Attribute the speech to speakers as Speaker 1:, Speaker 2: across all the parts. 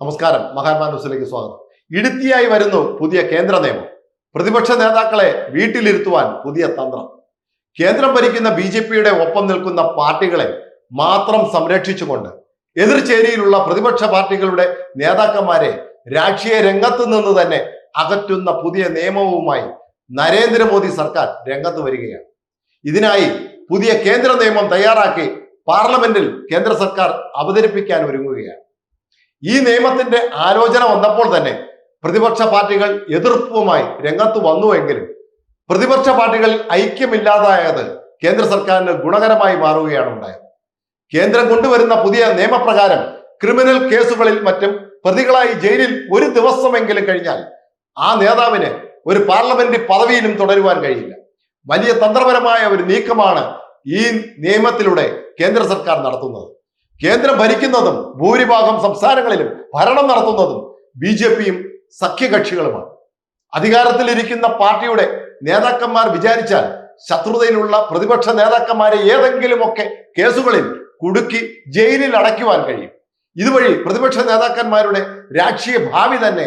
Speaker 1: നമസ്കാരം. മഹാത്മാ ന്യൂസിലേക്ക് സ്വാഗതം. ഇടുത്തിയായി വരുന്നു പുതിയ കേന്ദ്ര നിയമം. പ്രതിപക്ഷ നേതാക്കളെ വീട്ടിലിരുത്തുവാൻ പുതിയ തന്ത്രം. കേന്ദ്രം ഭരിക്കുന്ന ബി ജെ പിയുടെ ഒപ്പം നിൽക്കുന്ന പാർട്ടികളെ മാത്രം സംരക്ഷിച്ചുകൊണ്ട് എതിർചേരിയിലുള്ള പ്രതിപക്ഷ പാർട്ടികളുടെ നേതാക്കന്മാരെ രാഷ്ട്രീയ രംഗത്ത് നിന്ന് തന്നെ അകറ്റുന്ന പുതിയ നിയമവുമായി നരേന്ദ്രമോദി സർക്കാർ രംഗത്ത് വരികയാണ്. ഇതിനായി പുതിയ കേന്ദ്ര നിയമം തയ്യാറാക്കി പാർലമെന്റിൽ കേന്ദ്ര സർക്കാർ അവതരിപ്പിക്കാൻ ഒരുങ്ങുകയാണ്. ഈ നിയമത്തിന്റെ ആലോചന വന്നപ്പോൾ തന്നെ പ്രതിപക്ഷ പാർട്ടികൾ എതിർപ്പുമായി രംഗത്ത് വന്നുവെങ്കിലും പ്രതിപക്ഷ പാർട്ടികൾ ഐക്യമില്ലാതായത് കേന്ദ്ര സർക്കാരിന് ഗുണകരമായി മാറുകയാണ് ഉണ്ടായത്. കേന്ദ്രം കൊണ്ടുവരുന്ന പുതിയ നിയമപ്രകാരം ക്രിമിനൽ കേസുകളിൽ മറ്റും പ്രതികളായി ജയിലിൽ ഒരു ദിവസമെങ്കിലും കഴിഞ്ഞാൽ ആ നേതാവിന് ഒരു പാർലമെന്റ് പദവിയിലും തുടരുവാൻ കഴിയില്ല. വലിയ തന്ത്രപരമായ ഒരു നീക്കമാണ് ഈ നിയമത്തിലൂടെ കേന്ദ്ര സർക്കാർ നടത്തുന്നത്. കേന്ദ്രം ഭരിക്കുന്നതും ഭൂരിഭാഗം സംസ്ഥാനങ്ങളിലും ഭരണം നടത്തുന്നതും ബി ജെ പിയും സഖ്യകക്ഷികളുമാണ്. അധികാരത്തിലിരിക്കുന്ന പാർട്ടിയുടെ നേതാക്കന്മാർ വിചാരിച്ചാൽ ശത്രുതയിലുള്ള പ്രതിപക്ഷ നേതാക്കന്മാരെ ഏതെങ്കിലുമൊക്കെ കേസുകളിൽ കുടുക്കി ജയിലിൽ അടയ്ക്കുവാൻ കഴിയും. ഇതുവഴി പ്രതിപക്ഷ നേതാക്കന്മാരുടെ രാഷ്ട്രീയ ഭാവി തന്നെ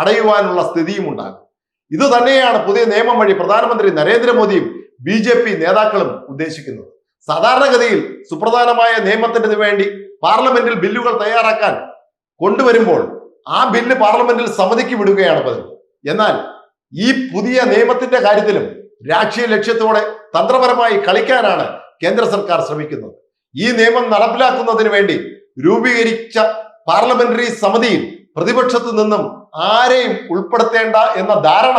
Speaker 1: അടയുവാനുള്ള സ്ഥിതിയും ഉണ്ടാകും ഇത് തന്നെയാണ് പുതിയ നിയമം വഴി പ്രധാനമന്ത്രി നരേന്ദ്രമോദിയും ബി നേതാക്കളും ഉദ്ദേശിക്കുന്നത്. സാധാരണഗതിയിൽ സുപ്രധാനമായ നിയമത്തിന് വേണ്ടി പാർലമെന്റിൽ ബില്ലുകൾ തയ്യാറാക്കാൻ കൊണ്ടുവരുമ്പോൾ ആ ബില്ല് പാർലമെന്റിൽ സമ്മതിക്ക് വിടുകയാണ് പതിവ്. എന്നാൽ ഈ പുതിയ നിയമത്തിന്റെ കാര്യത്തിലും രാഷ്ട്രീയ ലക്ഷ്യത്തോടെ തന്ത്രപരമായി കളിക്കാനാണ് കേന്ദ്ര സർക്കാർ ശ്രമിക്കുന്നത്. ഈ നിയമം നടപ്പിലാക്കുന്നതിന് വേണ്ടി രൂപീകരിച്ച പാർലമെന്ററി സമിതിയിൽ പ്രതിപക്ഷത്തു നിന്നും ആരെയും ഉൾപ്പെടുത്തേണ്ട എന്ന ധാരണ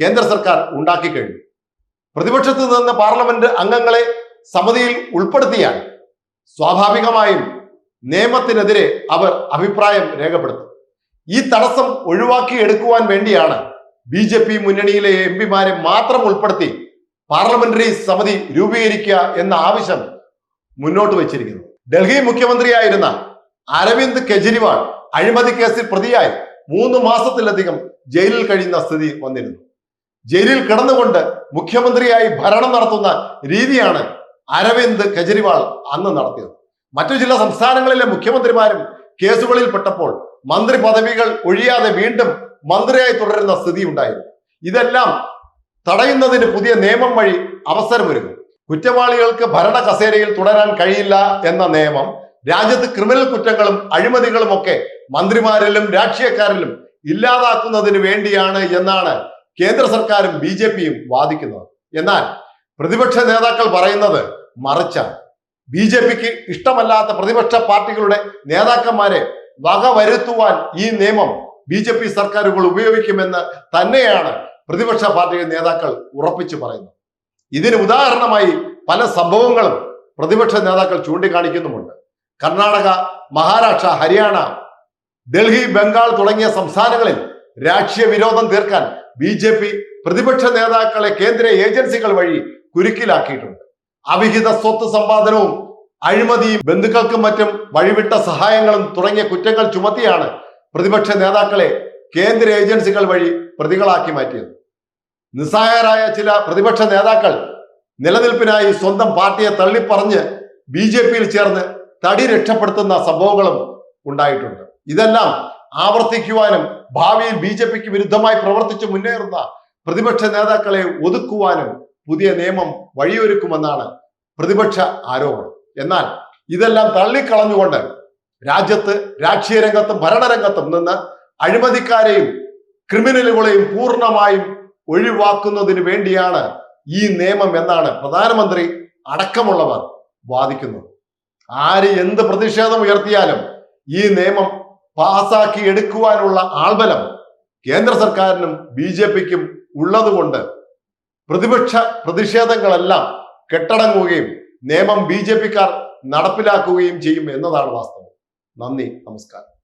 Speaker 1: കേന്ദ്ര സർക്കാർ ഉണ്ടാക്കി കഴിഞ്ഞു. പ്രതിപക്ഷത്തു നിന്ന് പാർലമെന്റ് അംഗങ്ങളെ സമിതിയിൽ ഉൾപ്പെടുത്തിയാൽ സ്വാഭാവികമായും നിയമത്തിനെതിരെ അവർ അഭിപ്രായം രേഖപ്പെടുത്തും. ഈ തടസ്സം ഒഴിവാക്കി എടുക്കുവാൻ വേണ്ടിയാണ് ബി ജെ പി മുന്നണിയിലെ എം പിമാരെ മാത്രം ഉൾപ്പെടുത്തി പാർലമെന്ററി സമിതി രൂപീകരിക്കുക എന്ന ആവശ്യം മുന്നോട്ട് വച്ചിരിക്കുന്നു. ഡൽഹി മുഖ്യമന്ത്രിയായിരുന്ന അരവിന്ദ് കെജ്രിവാൾ അഴിമതി കേസിൽ പ്രതിയായി മൂന്ന് മാസത്തിലധികം ജയിലിൽ കഴിയുന്ന സ്ഥിതി വന്നിരുന്നു. ജയിലിൽ കിടന്നുകൊണ്ട് മുഖ്യമന്ത്രിയായി ഭരണം നടത്തുന്ന രീതിയാണ് അരവിന്ദ് കെജ്രിവാൾ അന്ന് നടത്തിയത്. മറ്റു ചില സംസ്ഥാനങ്ങളിലെ മുഖ്യമന്ത്രിമാരും കേസുകളിൽ പെട്ടപ്പോൾ മന്ത്രി പദവികൾ ഒഴിയാതെ വീണ്ടും മന്ത്രിയായി തുടരുന്ന സ്ഥിതി ഉണ്ടായിരുന്നു. ഇതെല്ലാം തടയുന്നതിന് പുതിയ നിയമം വഴി അവസരമൊരുങ്ങും കുറ്റവാളികൾക്ക് ഭരണ കസേരയിൽ തുടരാൻ കഴിയില്ല എന്ന നിയമം രാജ്യത്ത് ക്രിമിനൽ കുറ്റങ്ങളും അഴിമതികളും ഒക്കെ മന്ത്രിമാരിലും രാഷ്ട്രീയക്കാരിലും ഇല്ലാതാക്കുന്നതിന് വേണ്ടിയാണ് എന്നാണ് കേന്ദ്ര സർക്കാരും ബി വാദിക്കുന്നത്. എന്നാൽ പ്രതിപക്ഷ നേതാക്കൾ പറയുന്നത് മറിച്ചാണ് ബി ജെ പിക്ക് ഇഷ്ടമല്ലാത്ത പ്രതിപക്ഷ പാർട്ടികളുടെ നേതാക്കന്മാരെ വകവരുത്തുവാൻ ഈ നിയമം ബി ജെ പി സർക്കാരുകൾ ഉപയോഗിക്കുമെന്ന് തന്നെയാണ് പ്രതിപക്ഷ പാർട്ടിയുടെ നേതാക്കൾ ഉറപ്പിച്ചു പറയുന്നത്. ഇതിന് ഉദാഹരണമായി പല സംഭവങ്ങളും പ്രതിപക്ഷ നേതാക്കൾ ചൂണ്ടിക്കാണിക്കുന്നുമുണ്ട്. കർണാടക മഹാരാഷ്ട്ര ഹരിയാന ഡൽഹി ബംഗാൾ തുടങ്ങിയ സംസ്ഥാനങ്ങളിൽ രാഷ്ട്രീയ വിരോധം തീർക്കാൻ ബി പ്രതിപക്ഷ നേതാക്കളെ കേന്ദ്ര ഏജൻസികൾ വഴി കുരുക്കിലാക്കിയിട്ടുണ്ട്. അവിഹിത സ്വത്ത് സമ്പാദനവും അഴിമതിയും ബന്ധുക്കൾക്കും മറ്റും വഴിവിട്ട സഹായങ്ങളും തുടങ്ങിയ കുറ്റങ്ങൾ ചുമത്തിയാണ് പ്രതിപക്ഷ നേതാക്കളെ കേന്ദ്ര ഏജൻസികൾ വഴി പ്രതികളാക്കി മാറ്റിയത്. നിസ്സഹായരായ ചില പ്രതിപക്ഷ നേതാക്കൾ നിലനിൽപ്പിനായി സ്വന്തം പാർട്ടിയെ തള്ളിപ്പറഞ്ഞ് ബി ജെ പിയിൽ ചേർന്ന് തടി രക്ഷപ്പെടുത്തുന്ന സംഭവങ്ങളും ഉണ്ടായിട്ടുണ്ട്. ഇതെല്ലാം ആവർത്തിക്കുവാനും ഭാവിയിൽ ബി ജെ പിക്ക് വിരുദ്ധമായി പ്രവർത്തിച്ച് മുന്നേറുന്ന പ്രതിപക്ഷ നേതാക്കളെ ഒതുക്കുവാനും പുതിയ നിയമം വഴിയൊരുക്കുമെന്നാണ് പ്രതിപക്ഷ ആരോപണം. എന്നാൽ ഇതെല്ലാം തള്ളിക്കളഞ്ഞുകൊണ്ട് രാജ്യത്ത് രാഷ്ട്രീയ രംഗത്തും ഭരണരംഗത്തും നിന്ന് അഴിമതിക്കാരെയും ക്രിമിനലുകളെയും പൂർണമായും ഒഴിവാക്കുന്നതിന് വേണ്ടിയാണ് ഈ നിയമം എന്നാണ് പ്രധാനമന്ത്രി അടക്കമുള്ളവർ വാദിക്കുന്നത്. ആര് എന്ത് പ്രതിഷേധം ഉയർത്തിയാലും ഈ നിയമം പാസാക്കി എടുക്കുവാനുള്ള ആൾബലം കേന്ദ്ര സർക്കാരിനും ബി ജെ പിക്കും ഉള്ളതുകൊണ്ട് പ്രതിപക്ഷ പ്രതിഷേധങ്ങളെല്ലാം കെട്ടടങ്ങുകയും നിയമം ബി നടപ്പിലാക്കുകയും ചെയ്യും എന്നതാണ് വാസ്തവം. നന്ദി നമസ്കാരം.